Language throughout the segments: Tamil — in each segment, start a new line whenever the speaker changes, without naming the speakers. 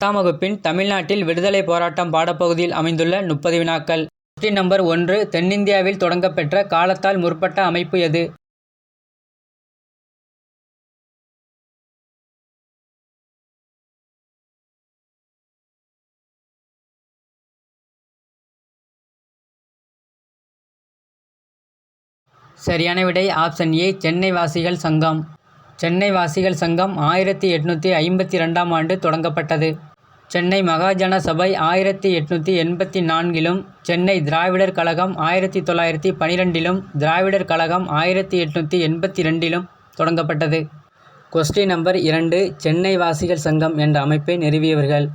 பத்தாம் வகுப்பின் தமிழ்நாட்டில் விடுதலைப் போராட்டம் பாடப்பகுதியில் அமைந்துள்ள முப்பது வினாக்கள். கொஸ்டின் நம்பர் ஒன்று தென்னிந்தியாவில் தொடங்கப்பெற்ற காலத்தால் முற்பட்ட அமைப்பு எது? சரியான விடை ஆப்ஷன் ஏ சென்னை வாசிகள் சங்கம். சென்னை வாசிகள் சங்கம் ஆயிரத்தி எட்நூற்றி ஐம்பத்தி ரெண்டாம் ஆண்டு தொடங்கப்பட்டது. சென்னை மகாஜன சபை ஆயிரத்தி எட்நூற்றி எண்பத்தி நான்கிலும் சென்னை திராவிடர் கழகம் ஆயிரத்தி தொள்ளாயிரத்தி பனிரெண்டிலும் திராவிடர் கழகம் ஆயிரத்தி எட்நூற்றி எண்பத்தி ரெண்டிலும் தொடங்கப்பட்டது. கொஸ்டின் நம்பர் இரண்டு சென்னை வாசிகள் சங்கம் என்ற அமைப்பை நிறுவியவர்கள்.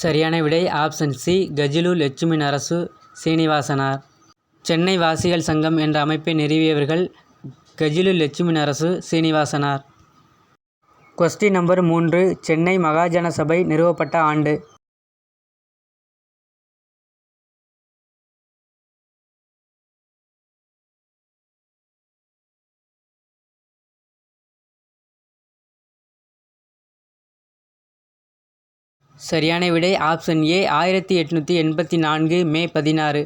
சரியான விடை ஆப்ஷன் சி. கஜிலு லட்சுமி நரசு சீனிவாசனார். சென்னை வாசிகள் சங்கம் என்ற அமைப்பை நிறுவியவர்கள் கஜிலு லட்சுமி நரசு சீனிவாசனார். கொஸ்டின் நம்பர் மூன்று. சென்னை மகாஜன சபை நிறுவப்பட்ட ஆண்டு. சரியான விடை ஆப்ஷன் ஏ ஆயிரத்தி எட்நூற்றி எண்பத்தி நான்கு மே பதினாறு.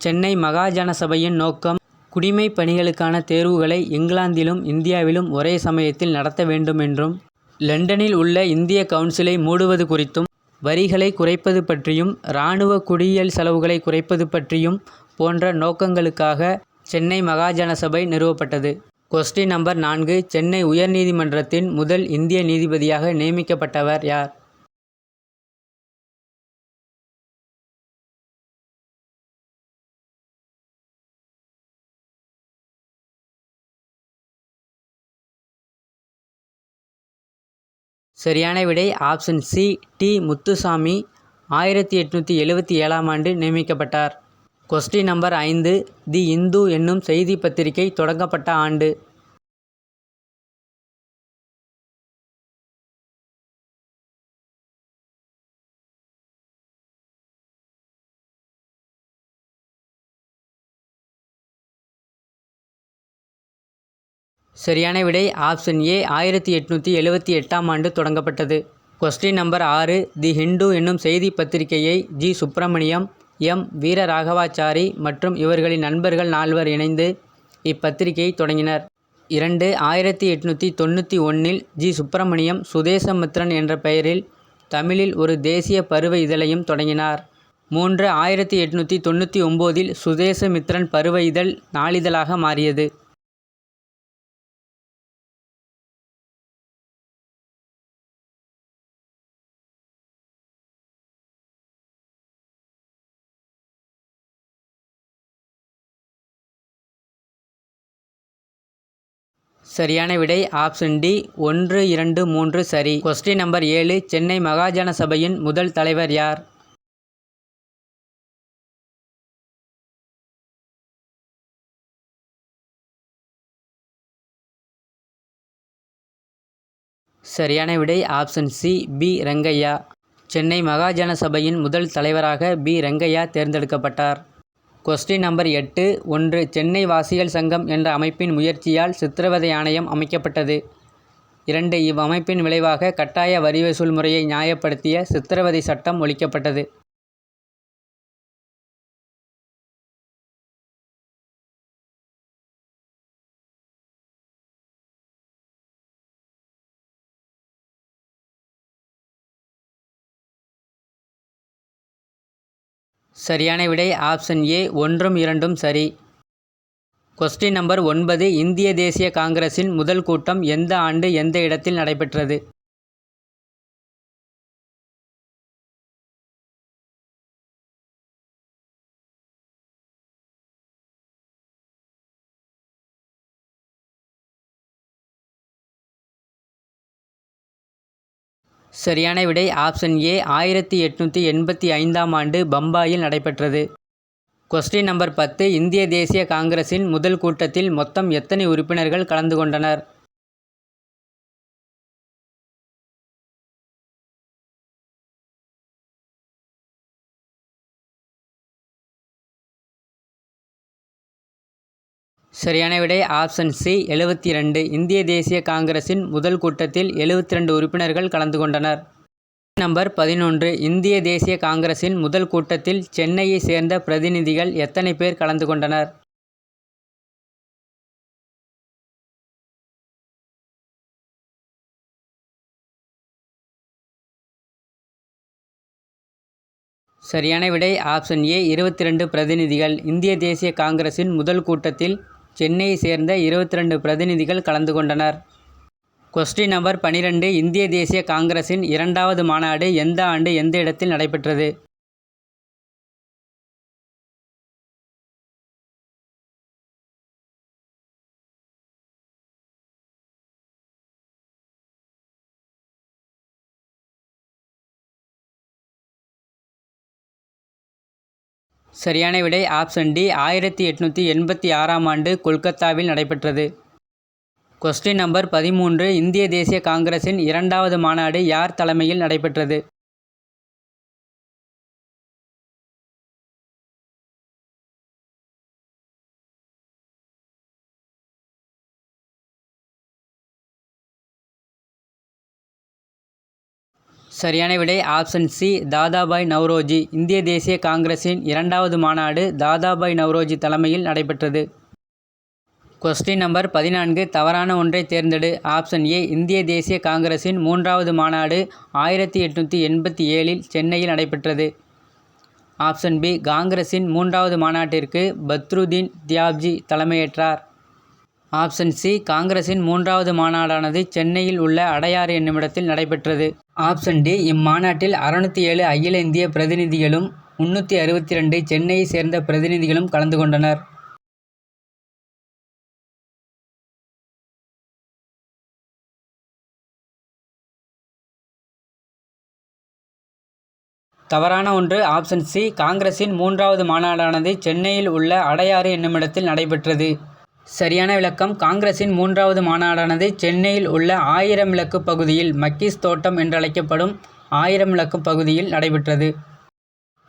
சென்னை மகாஜன சபையின் நோக்கம் குடிமைப் பணிகளுக்கான தேர்வுகளை இங்கிலாந்திலும் இந்தியாவிலும் ஒரே சமயத்தில் நடத்த வேண்டும் என்றும் லண்டனில் உள்ள இந்திய கவுன்சிலை மூடுவது குறித்தும் வரிகளை குறைப்பது பற்றியும் இராணுவ குடியியல் செலவுகளை குறைப்பது பற்றியும் போன்ற நோக்கங்களுக்காக சென்னை மகாஜன சபை நிறுவப்பட்டது. கொஸ்டின் நம்பர் நான்கு சென்னை உயர்நீதிமன்றத்தின் முதல் இந்திய நீதிபதியாக நியமிக்கப்பட்டவர் யார்? சரியான விடை ஆப்ஷன் சி டி முத்துசாமி. ஆயிரத்தி எட்நூற்றி எழுவத்தி ஏழாம் ஆண்டு நியமிக்கப்பட்டார். கொஸ்டின் நம்பர் ஐந்து தி இந்து என்னும் செய்தி பத்திரிகை தொடங்கப்பட்ட ஆண்டு. சரியான விடை ஆப்ஷன் ஏ ஆயிரத்தி எட்நூற்றி எழுவத்தி எட்டாம் ஆண்டு தொடங்கப்பட்டது. கொஸ்டின் நம்பர் ஆறு தி ஹிண்டு என்னும் செய்தி பத்திரிகையை ஜி சுப்பிரமணியம் எம் வீரராகவாச்சாரி மற்றும் இவர்களின் நண்பர்கள் நால்வர் இணைந்து இப்பத்திரிகையை தொடங்கினர். இரண்டு ஆயிரத்தி எட்நூற்றி தொண்ணூற்றி ஒன்றில் ஜி சுப்பிரமணியம் சுதேசமித்ரன் என்ற பெயரில் தமிழில் ஒரு தேசிய பருவ இதழையும் தொடங்கினார். மூன்று ஆயிரத்தி எட்நூற்றி தொண்ணூற்றி ஒம்போதில் சுதேசமித்ரன் பருவ இதழ் நாளிதழாக மாறியது. சரியான விடை ஆப்ஷன் டி ஒன்று இரண்டு மூன்று சரி. கொஸ்டின் நம்பர் ஏழு சென்னை மகாஜன சபையின் முதல் தலைவர் யார்? சரியான விடை option C P Rangaiah. Chennai Mahajana சபையின் முதல் தலைவராக பி ரங்கையா தேர்ந்தெடுக்கப்பட்டார். கொஸ்டின் நம்பர் எட்டு. ஒன்று சென்னை வாசிகள் சங்கம் என்ற அமைப்பின் முயற்சியால் சித்திரவதை ஆணையம் அமைக்கப்பட்டது. இரண்டு இவ்வமைப்பின் விளைவாக கட்டாய வரி வசூல் முறையை நியாயப்படுத்திய சித்திரவதை சட்டம் ஒழிக்கப்பட்டது. சரியான விடை ஆப்ஷன் ஏ ஒன்றும் இரண்டும் சரி. கொஸ்டின் நம்பர் ஒன்பது இந்திய தேசிய காங்கிரஸின் முதல் கூட்டம் எந்த ஆண்டு எந்த இடத்தில் நடைபெற்றது? சரியான விடை ஆப்ஷன் ஏ ஆயிரத்தி எட்நூற்றி எண்பத்தி ஐந்தாம் ஆண்டு பம்பாயில் நடைபெற்றது. கொஸ்டின் நம்பர் பத்து இந்திய தேசிய காங்கிரசின் முதல் கூட்டத்தில் மொத்தம் எத்தனை உறுப்பினர்கள் கலந்து கொண்டனர்? சரியான விடை ஆப்ஷன் சி எழுபத்தி ரெண்டு இந்திய தேசிய காங்கிரசின் முதல் கூட்டத்தில் எழுபத்தி ரெண்டு உறுப்பினர்கள் கலந்து கொண்டனர். நம்பர் பதினொன்று. இந்திய தேசிய காங்கிரசின் முதல் கூட்டத்தில் சென்னையை சேர்ந்த பிரதிநிதிகள் எத்தனை பேர் கலந்து கொண்டனர்? சரியான விடை ஆப்ஷன் ஏ இருபத்தி ரெண்டு பிரதிநிதிகள். இந்திய தேசிய காங்கிரசின் முதல் கூட்டத்தில் சென்னையை சேர்ந்த இருபத்தி ரெண்டு பிரதிநிதிகள் கலந்து கொண்டனர். கொஸ்டின் நம்பர் பனிரெண்டு இந்திய தேசிய காங்கிரசின் இரண்டாவது மாநாடு எந்த ஆண்டு எந்த இடத்தில் நடைபெற்றது? சரியான விடை ஆப்ஷன் டி ஆயிரத்தி எட்நூற்றி எண்பத்தி ஆறாம் ஆண்டு கொல்கத்தாவில் நடைபெற்றது. கொஸ்டின் நம்பர் பதிமூன்று இந்திய தேசிய காங்கிரசின் இரண்டாவது மாநாடு யார் தலைமையில் நடைபெற்றது? சரியான விடை ஆப்ஷன் சி தாதாபாய் நவ்ரோஜி. இந்திய தேசிய காங்கிரசின் இரண்டாவது மாநாடு தாதாபாய் நவ்ரோஜி தலைமையில் நடைபெற்றது. கொஸ்டின் நம்பர் பதினான்கு தவறான ஒன்றை தேர்ந்தெடு. ஆப்ஷன் ஏ இந்திய தேசிய காங்கிரசின் மூன்றாவது மாநாடு ஆயிரத்தி எட்நூற்றி எண்பத்தி ஏழில் சென்னையில் நடைபெற்றது. ஆப்ஷன் பி காங்கிரசின் மூன்றாவது மாநாட்டிற்கு பத்ருதீன் தியாப்ஜி தலைமையேற்றார். ஆப்ஷன் சி காங்கிரசின் மூன்றாவது மாநாடானது சென்னையில் உள்ள அடையாறு என்னுமிடத்தில் நடைபெற்றது. ஆப்ஷன் டி இம்மாநாட்டில் அறுநூத்தி ஏழு அகில இந்திய பிரதிநிதிகளும் முன்னூற்றி அறுபத்தி ரெண்டு சென்னையை சேர்ந்த பிரதிநிதிகளும் கலந்து கொண்டனர். தவறான ஒன்று ஆப்ஷன் சி காங்கிரசின் மூன்றாவது மாநாடானது சென்னையில் உள்ள அடையாறு என்னுமிடத்தில் நடைபெற்றது. சரியான விளக்கம். காங்கிரசின் மூன்றாவது மாநாடானது சென்னையில் உள்ள ஆயிரம் விளக்கு பகுதியில் மக்கீஸ் தோட்டம் என்றழைக்கப்படும் ஆயிரம் விளக்கு பகுதியில் நடைபெற்றது.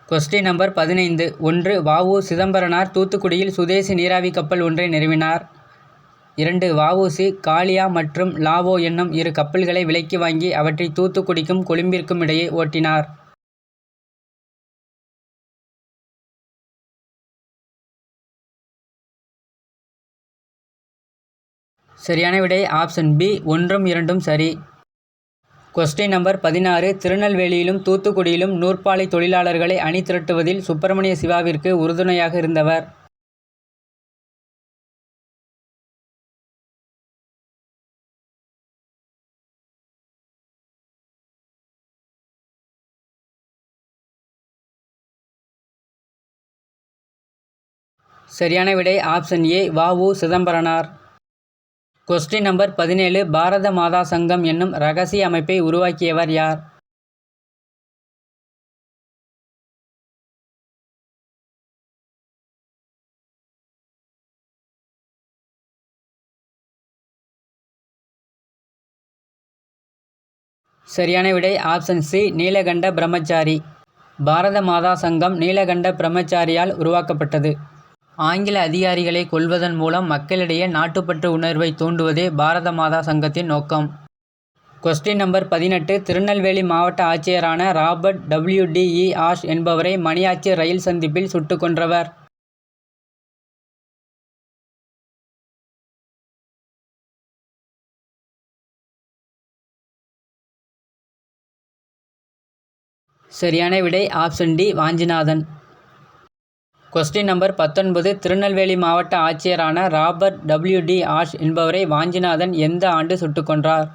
கொஸ்டின் நம்பர் பதினைந்து. ஒன்று வாவு சிதம்பரனார் தூத்துக்குடியில் சுதேசி நீராவி கப்பல் ஒன்றை நிறுவினார். இரண்டு வாவுசி காளியா மற்றும் லாவோ என்னும் இரு கப்பல்களை விலைக்கு வாங்கி அவற்றை தூத்துக்குடிக்கும் கொழும்பிற்கும் இடையே ஓட்டினார். சரியான விடை ஆப்ஷன் பி ஒன்றும் இரண்டும் சரி. கொஸ்டின் நம்பர் பதினாறு திருநெல்வேலியிலும் தூத்துக்குடியிலும் நூற்பாலை தொழிலாளர்களை அணி திரட்டுவதில் சுப்பிரமணிய சிவாவிற்கு உறுதுணையாக இருந்தவர். சரியான விடை ஆப்ஷன் ஏ வ உ சிதம்பரனார். கொஸ்டின் நம்பர் பதினேழு பாரத மாதா சங்கம் என்னும் ரகசிய அமைப்பை உருவாக்கியவர் யார்? சரியான விடை ஆப்ஷன் சி நீலகண்ட பிரம்மச்சாரி. பாரத மாதா சங்கம் நீலகண்ட பிரம்மச்சாரியால் உருவாக்கப்பட்டது. ஆங்கில அதிகாரிகளை கொல்வதன் மூலம் மக்களிடையே நாட்டுப்பற்று உணர்வை தூண்டுவதே பாரத மாதா சங்கத்தின் நோக்கம். கொஸ்டின் நம்பர் பதினெட்டு. திருநெல்வேலி மாவட்ட ஆட்சியரான Robert W D E Ashe என்பவரை மணியாச்சி ரயில் சந்திப்பில் சுட்டுக் கொன்றவர். சரியான விடை option D. Vanchinathan. Question number பத்தொன்பது. திருநெல்வேலி மாவட்ட ஆட்சியரான ராபர்ட் டபிள்யூ டி ஆஷ் என்பவரை வாஞ்சிநாதன் எந்த ஆண்டு சுட்டுக் கொன்றார்?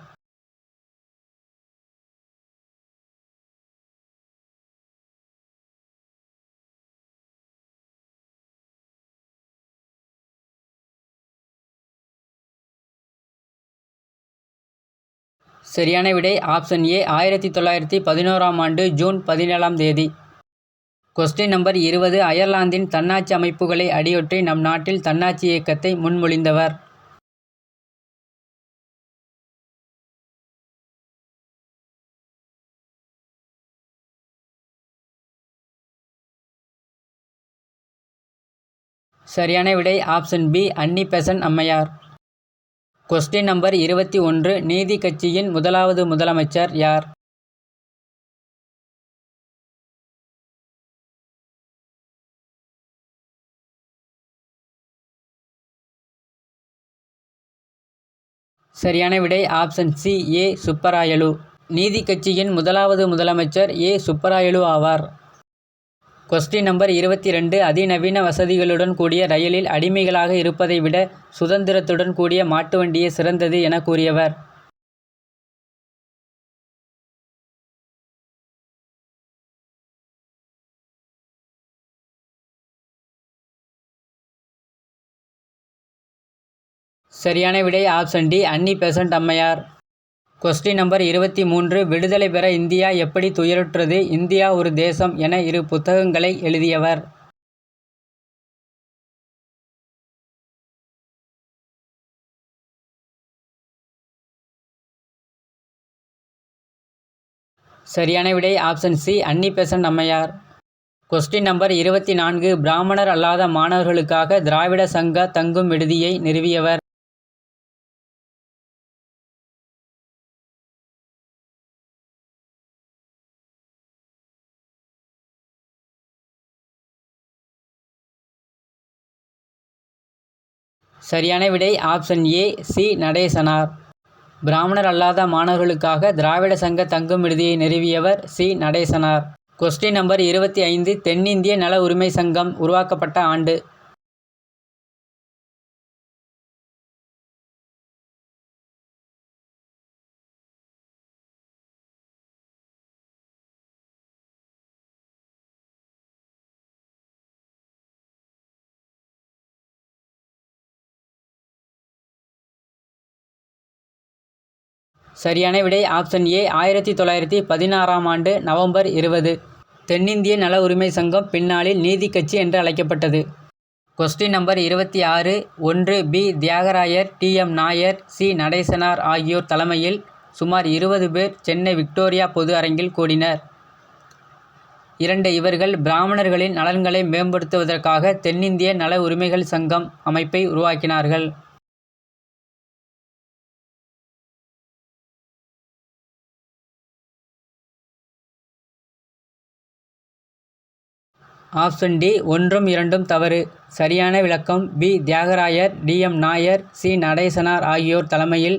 சரியான விடை ஆப்ஷன் ஏ ஆயிரத்தி தொள்ளாயிரத்தி பதினோராம் ஆண்டு ஜூன் பதினேழாம் தேதி. கொஸ்டின் நம்பர் இருபது. அயர்லாந்தின் தன்னாட்சி அமைப்புகளை அடியொற்றி நம் நாட்டில் தன்னாட்சி இயக்கத்தை முன்மொழிந்தவர். சரியான விடை ஆப்ஷன் பி அன்னி பெசன்ட் அம்மையார். கொஸ்டின் நம்பர் இருபத்தி ஒன்று. நீதி கட்சியின் முதலாவது முதலமைச்சர் யார்? சரியான விடை ஆப்ஷன் சி ஏ சுப்பராயலு. நீதி கட்சியின் முதலாவது முதலமைச்சர் ஏ சுப்பராயலு ஆவார். கொஸ்டின் நம்பர் இருபத்தி ரெண்டு அதிநவீன வசதிகளுடன் கூடிய ரயிலில் அடிமைகளாக இருப்பதை விட சுதந்திரத்துடன் கூடிய மாட்டு வண்டியே சிறந்தது என கூறியவர். சரியான விடை ஆப்ஷன் டி அன்னி பெசன்ட் அம்மையார். கொஸ்டின் நம்பர் இருபத்தி மூன்று. விடுதலை பெற இந்தியா எப்படி துயருற்றது? இந்தியா ஒரு தேசம் என இரு புத்தகங்களை எழுதியவர். சரியான விடை ஆப்ஷன் சி அன்னி பெசன்ட் அம்மையார். கொஸ்டின் நம்பர் இருபத்தி நான்கு. பிராமணர் அல்லாத மாணவர்களுக்காக திராவிட சங்க தங்கும் விடுதியை நிறுவியவர். சரியான விடை ஆப்ஷன் ஏ சி நடேசனார். பிராமணர் அல்லாத மாணவர்களுக்காக திராவிட சங்க தங்கும் விடுதியை நிறுவியவர் சி நடேசனார். கொஸ்டின் நம்பர் இருபத்தி ஐந்து தென்னிந்திய நல உரிமை சங்கம் உருவாக்கப்பட்ட ஆண்டு. சரியான விடை ஆப்ஷன் ஏ ஆயிரத்தி தொள்ளாயிரத்தி பதினாறாம் ஆண்டு நவம்பர் இருபது. தென்னிந்திய நல உரிமை சங்கம் பின்னாளில் நீதி கட்சி என்று அழைக்கப்பட்டது. கொஸ்டின் நம்பர் இருபத்தி ஆறு ஒன்று P Thyagarayar T M Nair C Natesanar ஆகியோர் தலைமையில் சுமார் இருபது பேர் சென்னை விக்டோரியா பொது அரங்கில் கூடினர். இரண்டு இவர்கள் பிராமணர்களின் நலன்களை மேம்படுத்துவதற்காக தென்னிந்திய நல உரிமைகள் சங்கம் அமைப்பை உருவாக்கினார்கள். ஆப்ஷன் டி ஒன்றும் இரண்டும் தவறு. சரியான விளக்கம். P Thyagarayar T M Nair C Natesanar ஆகியோர் தலைமையில்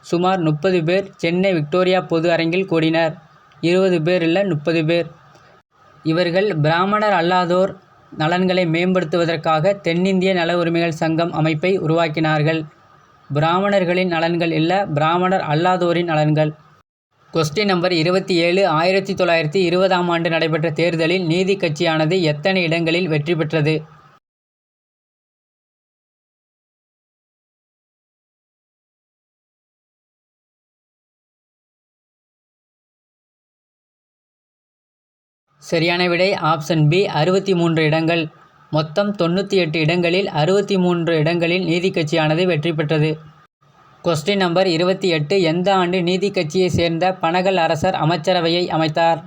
சுமார் முப்பது பேர் சென்னை விக்டோரியா பொது அரங்கில் கூடினர். இருபது பேர் இல்லை முப்பது பேர். இவர்கள் பிராமணர் அல்லாதோர் நலன்களை மேம்படுத்துவதற்காக தென்னிந்திய நல உரிமைகள் சங்கம் அமைப்பை உருவாக்கினார்கள். பிராமணர்களின் நலன்கள் இல்லை பிராமணர் அல்லாதோரின் நலன்கள். கொஸ்டின் நம்பர் இருபத்தி ஏழு ஆயிரத்தி தொள்ளாயிரத்தி இருபதாம் ஆண்டு நடைபெற்ற தேர்தலில் நீதி கட்சியானது எத்தனை இடங்களில் வெற்றி பெற்றது? சரியான விடை ஆப்ஷன் பி அறுபத்தி மூன்று இடங்கள். மொத்தம் தொண்ணூற்றி எட்டு இடங்களில் அறுபத்தி மூன்று இடங்களில் நீதி கட்சியானது வெற்றி பெற்றது. கொஸ்டின் நம்பர் இருபத்தி எட்டு. எந்த ஆண்டு நீதி கட்சியை சேர்ந்த பனகல் அரசர் அமைச்சரவையை அமைத்தார்?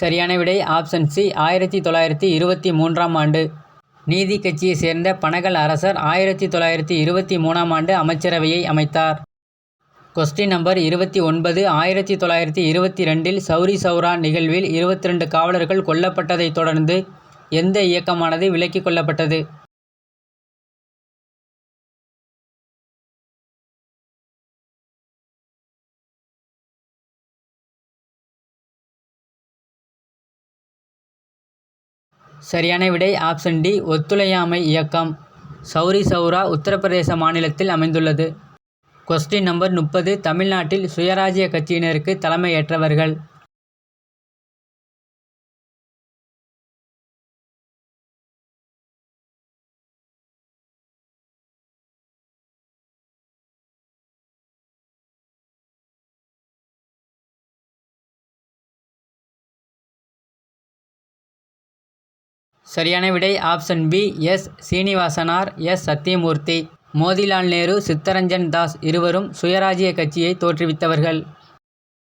சரியான விடை ஆப்ஷன் சி ஆயிரத்தி தொள்ளாயிரத்தி இருபத்தி மூன்றாம் ஆண்டு. நீதி கட்சியை சேர்ந்த பனகல் அரசர் ஆயிரத்தி தொள்ளாயிரத்தி இருபத்தி மூணாம் ஆண்டு அமைச்சரவையை அமைத்தார். கொஸ்டின் நம்பர் இருபத்தி ஒன்பது ஆயிரத்தி தொள்ளாயிரத்தி இருபத்தி ரெண்டில் சௌரி சௌரா நிகழ்வில் இருபத்தி ரெண்டு காவலர்கள் கொல்லப்பட்டதைத் தொடர்ந்து எந்த இயக்கமானது விலக்கிக் கொள்ளப்பட்டது? சரியான விடை ஆப்ஷன் டி ஒத்துழையாமை இயக்கம். சௌரி சௌரா உத்தரப்பிரதேச மாநிலத்தில் அமைந்துள்ளது. கொஸ்டின் நம்பர் முப்பது தமிழ்நாட்டில் சுயராஜ்ய கட்சியினருக்கு தலைமையேற்றவர்கள்? சரியான விடை option B S Srinivasanar S Sathyamurthy. Motilal Nehru Chittaranjan Das இருவரும் சுயராஜ்ய கட்சியை தோற்றுவித்தவர்கள்.